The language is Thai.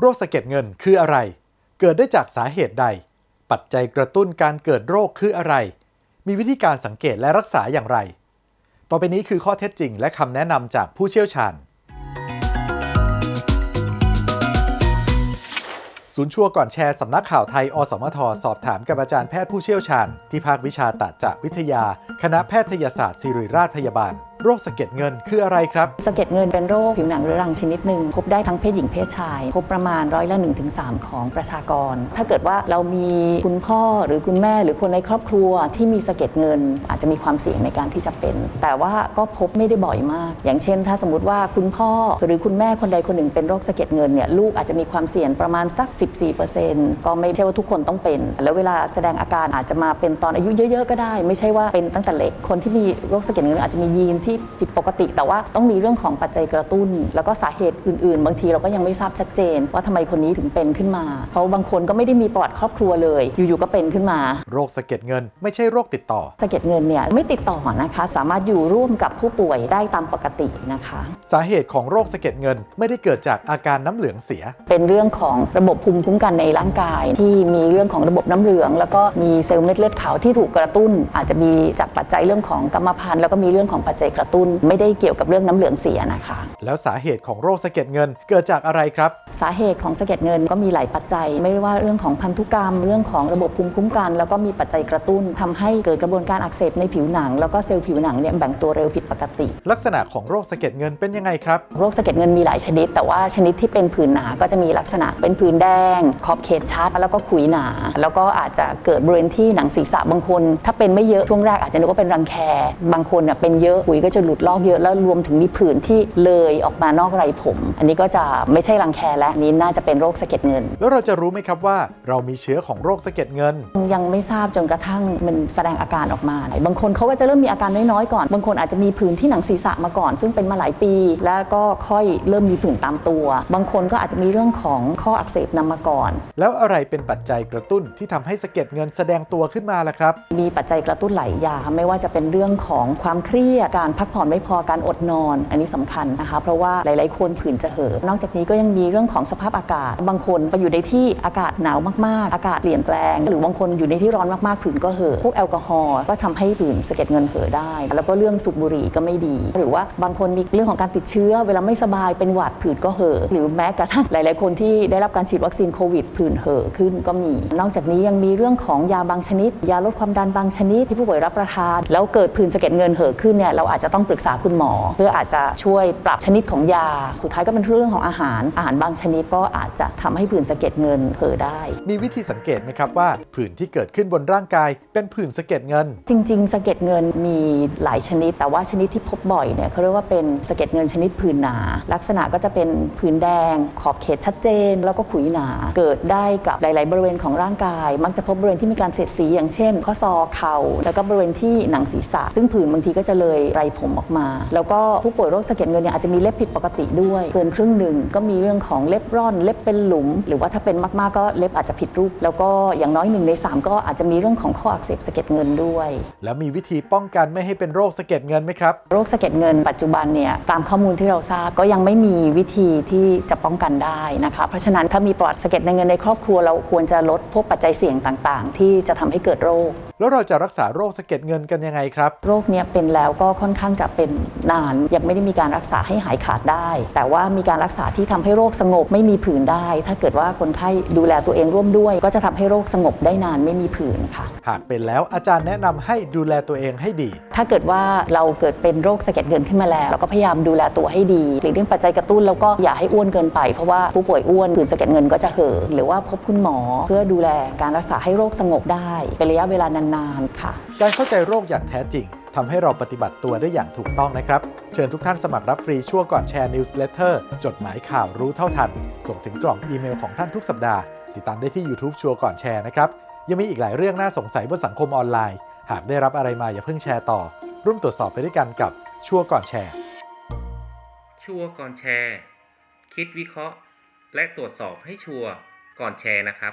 โรคสะเก็ดเงินคืออะไร เกิดได้จากสาเหตุใด ปัจจัยกระตุ้นการเกิดโรคคืออะไร มีวิธีการสังเกตและรักษาอย่างไร ต่อไปนี้คือข้อเท็จจริงและคำแนะนำจากผู้เชี่ยวชาญ ศูนย์ชัวก่อนแชร์สำนักข่าวไทย อสมท สอบถามกับอาจารย์แพทย์ผู้เชี่ยวชาญ ที่ภาควิชาตะจากวิทยา คณะแพทยศาสตร์ศิริราชพยาบาล โรคสะเก็ดเงินคืออะไรครับ สะเก็ดเงินเป็นโรคผิวหนังเรื้อรังชนิดหนึ่งพบได้ทั้งเพศหญิงเพศชาย พบประมาณร้อยละ 1-3ถึงของประชากร ถ้าเกิดว่าเรามีคุณพ่อหรือคุณแม่หรือคนในครอบครัวที่มีสะเก็ดเงิน อาจจะมีความเสี่ยงในการที่จะเป็น แต่ว่าก็พบไม่ได้บ่อยมาก อย่างเช่น ถ้าสมมติว่าคุณพ่อหรือคุณแม่คนใดคนหนึ่งเป็นโรคสะเก็ดเงินเนี่ยลูกอาจจะมีความเสี่ยงประมาณสัก 14%ก็ไม่ใช่ว่าทุกคนต้องเป็น แล้วเวลาแสดงอาการอาจจะมาเป็นตอนอายุเยอะ ๆ ก็ได้ ไม่ใช่ว่าเป็นตั้งแต่เล็กคนที่มีโรคสะเก็ดเงินอาจจะมียีนที่ผิดปกติ แต่ว่าต้องมีเรื่องของปัจจัยกระตุ้น แล้วก็สาเหตุอื่น ๆ บางทีเราก็ยังไม่ทราบชัดเจน ว่าทำไมคนนี้ถึงเป็นขึ้นมา เพราะบางคนก็ไม่ได้มีประวัติครอบครัวเลย อยู่ๆก็เป็นขึ้นมา โรคสะเก็ดเงิน ไม่ใช่โรคติดต่อสะเก็ดเงินเนี่ยไม่ติดต่อนะคะ สามารถอยู่ร่วมกับผู้ป่วยได้ตามปกตินะคะ สาเหตุของโรคสะเก็ดเงินไม่ได้เกิดจากอาการน้ำเหลืองเสีย เป็นเรื่องของระบบภูมิคุ้มกันในร่างกาย ที่มีเรื่องของระบบน้ำเหลือง แล้วก็มีเซลล์เม็ดเลือดขาวที่ถูกกระตุ้น อาจจะมีจากปัจจัยเรื่องของกรรมพันธุ์แล้วก็มีเรื่องของปัจจัยกระตุ้น ไม่ได้เกี่ยวกับเรื่องน้ำเหลืองเสียนะคะ แล้วสาเหตุของโรคสะเก็ดเงินเกิดจากอะไรครับ สาเหตุของสะเก็ดเงินก็มีหลายปัจจัย ไม่ว่าเรื่องของพันธุกรรม เรื่องของระบบภูมิคุ้มกัน แล้วก็มีปัจจัยกระตุ้นทำให้เกิดกระบวนการอักเสบในผิวหนัง แล้วก็เซลล์ผิวหนังเนี่ยแบ่งตัวเร็วผิดปกติ ลักษณะของโรคสะเก็ดเงินเป็นยังไงครับโรคสะเก็ดเงินมีหลายชนิด แต่ว่าชนิดที่เป็นผื่นหนาก็จะมีลักษณะเป็นผื่นแดง ขอบเขตชัดแล้วก็ขุยหนา แล้วก็อาจจะเกิดบริเวณที่หนังศีรษะบางคน ถ้าเป็นไม่เยอะช่วงแรกอาจจะนึกว่าเป็นรังแคบางคนเนี่ยเป็นเยอะขุยก็จะหลุดลอกเยอะแล้วรวมถึงมีผื่นที่เลยออกมานอกไรผม อันนี้ก็จะไม่ใช่รังแคและอันนี้น่าจะเป็นโรคสะเก็ดเงิน แล้วเราจะรู้ไหมครับว่าเรามีเชื้อของโรคสะเก็ดเงิน ยังไม่ทราบจนกระทั่งมันแสดงอาการออกมา บางคนเขาก็จะเริ่มมีอาการน้อยๆก่อน บางคนอาจจะมีผื่นที่หนังศีรษะมาก่อน ซึ่งเป็นมาหลายปี แล้วก็ค่อยเริ่มมีผื่นตามตัว บางคนก็อาจจะมีเรื่องของข้ออักเสบนำมาก่อน แล้วอะไรเป็นปัจจัยกระตุ้นที่ทำให้สะเก็ดเงินแสดงตัวขึ้นมาล่ะครับ มีปัจจัยกระตุ้นหลายอย่างไม่ว่าจะเป็นเรื่องของความเครียดการพักผ่อนไม่พอการอดนอน อันนี้สำคัญนะคะ เพราะว่าหลาย ๆ คนผื่นจะเหอนอกจากนี้ก็ยังมีเรื่องของสภาพอากาศ บางคนไปอยู่ในที่อากาศหนาวมาก ๆ อากาศเปลี่ยนแปลง หรือบางคนอยู่ในที่ร้อนมาก ๆ ผื่นก็เหอพวกแอลกอฮอล์ก็ทำให้ผื่นสะเก็ดเงินเหอได้ แล้วก็เรื่องสูบบุหรี่ก็ไม่ดี หรือว่าบางคนมีเรื่องของการติดเชื้อ เวลาไม่สบายเป็นหวัดผื่นก็เหอหรือแม้กระทั่งหลาย ๆ คนที่ได้รับการฉีดวัคซีนโควิดผื่นเหอขึ้นก็มี นอกจากนี้ยังมีเรื่องของยาบางชนิด ยาลดความดันบางชนิดที่ผู้ป่วยรับประทาน แล้วเกิดผื่นสะเก็ดเงินเหอขึ้นเนี่ยเราอาจจะต้องปรึกษาคุณหมอ เพื่ออาจจะช่วยปรับชนิดของยา สุดท้ายก็เป็นเรื่องของอาหาร อาหารบางชนิดก็อาจจะทำให้ผื่นสะเก็ดเงินเหอะได้ มีวิธีสังเกตไหมครับว่าผื่นที่เกิดขึ้นบนร่างกายเป็นผื่นสะเก็ดเงิน จริง ๆสะเก็ดเงินมีหลายชนิด แต่ว่าชนิดที่พบบ่อยเนี่ยเขาเรียกว่าเป็นสะเก็ดเงินชนิดผื่นหนา ลักษณะก็จะเป็นผื่นแดง ขอบเขตชัดเจน แล้วก็ขุยหนา เกิดได้กับหลาย ๆ บริเวณของร่างกาย มักจะพบบริเวณที่มีการเสียดสีอย่างเช่น ข้อศอกเข่าแล้วก็บริเวณที่หนังศีรษะ ซึ่งผื่นบางทีก็จะเลยไรผมออกมา แล้วก็ผู้ป่วยโรคสะเก็ดเงินเนี่ยอาจจะมีเล็บผิดปกติด้วย เกินครึ่งหนึ่งก็มีเรื่องของเล็บร่อน เล็บเป็นหลุม หรือว่าถ้าเป็นมากๆก็เล็บอาจจะผิดรูป แล้วก็อย่างน้อยหนึ่งในสามก็อาจจะมีเรื่องของข้ออักเสบสะเก็ดเงินด้วย แล้วมีวิธีป้องกันไม่ให้เป็นโรคสะเก็ดเงินไหมครับโรคสะเก็ดเงินปัจจุบันเนี่ยตามข้อมูลที่เราทราบก็ยังไม่มีวิธีที่จะป้องกันได้นะคะเพราะฉะนั้นถ้ามีประวัติสะเก็ดในเงินในครอบครัวเราควรจะลดพวกปัจจัยเสี่ยงต่าง ๆ ที่จะทำให้เกิดโรค แล้วเราจะรักษาโรคสะเก็ดเงินกันยังไงครับ โรคเนี้ยเป็นแล้วก็ค่อนข้างจะเป็นนาน ยังไม่ได้มีการรักษาให้หายขาดได้ แต่ว่ามีการรักษาที่ทำให้โรคสงบไม่มีผื่นได้ ถ้าเกิดว่าคนไข้ดูแลตัวเองร่วมด้วย ก็จะทำให้โรคสงบได้นานไม่มีผื่นค่ะ หากเป็นแล้วอาจารย์แนะนำให้ดูแลตัวเองให้ดี ถ้าเกิดว่าเราเกิดเป็นโรคสะเก็ดเงินขึ้นมาแล้ว เราก็พยายามดูแลตัวให้ดีหลีกเลี่ยงปัจจัยกระตุ้นแล้วก็อย่าให้อ้วนเกินไปเพราะว่าผู้ป่วยอ้วนผื่นสะเก็ดเงินก็จะเห่อะหรือว่าพบคุณหมอเพื่อดูแลการรักษาให้โรคสงบได้เป็นระยะเวลานานๆค่ะ การเข้าใจโรคอย่างแท้จริงทำให้เราปฏิบัติตัวได้อย่างถูกต้องนะครับ เชิญทุกท่านสมัครรับฟรีช่วงก่อนแชร์นิวส์เลเตอร์จดหมายข่าวรู้เท่าทัน ส่งถึงกล่องอีเมลของท่านทุกสัปดาห์ ติดตามได้ที่ YouTube ชัวร์ก่อนแชร์นะครับ ยังมีอีกหลายเรื่องน่าสงสัยบนสังคมออนไลน์ หากได้รับอะไรมาอย่าเพิ่งแชร์ต่อ ร่วมตรวจสอบไปด้วยกันกับชัวร์ก่อนแชร์ ชัวร์ก่อนแชร์ คิดวิเคราะห์ และตรวจสอบให้ชัวร์ก่อนแชร์นะครับ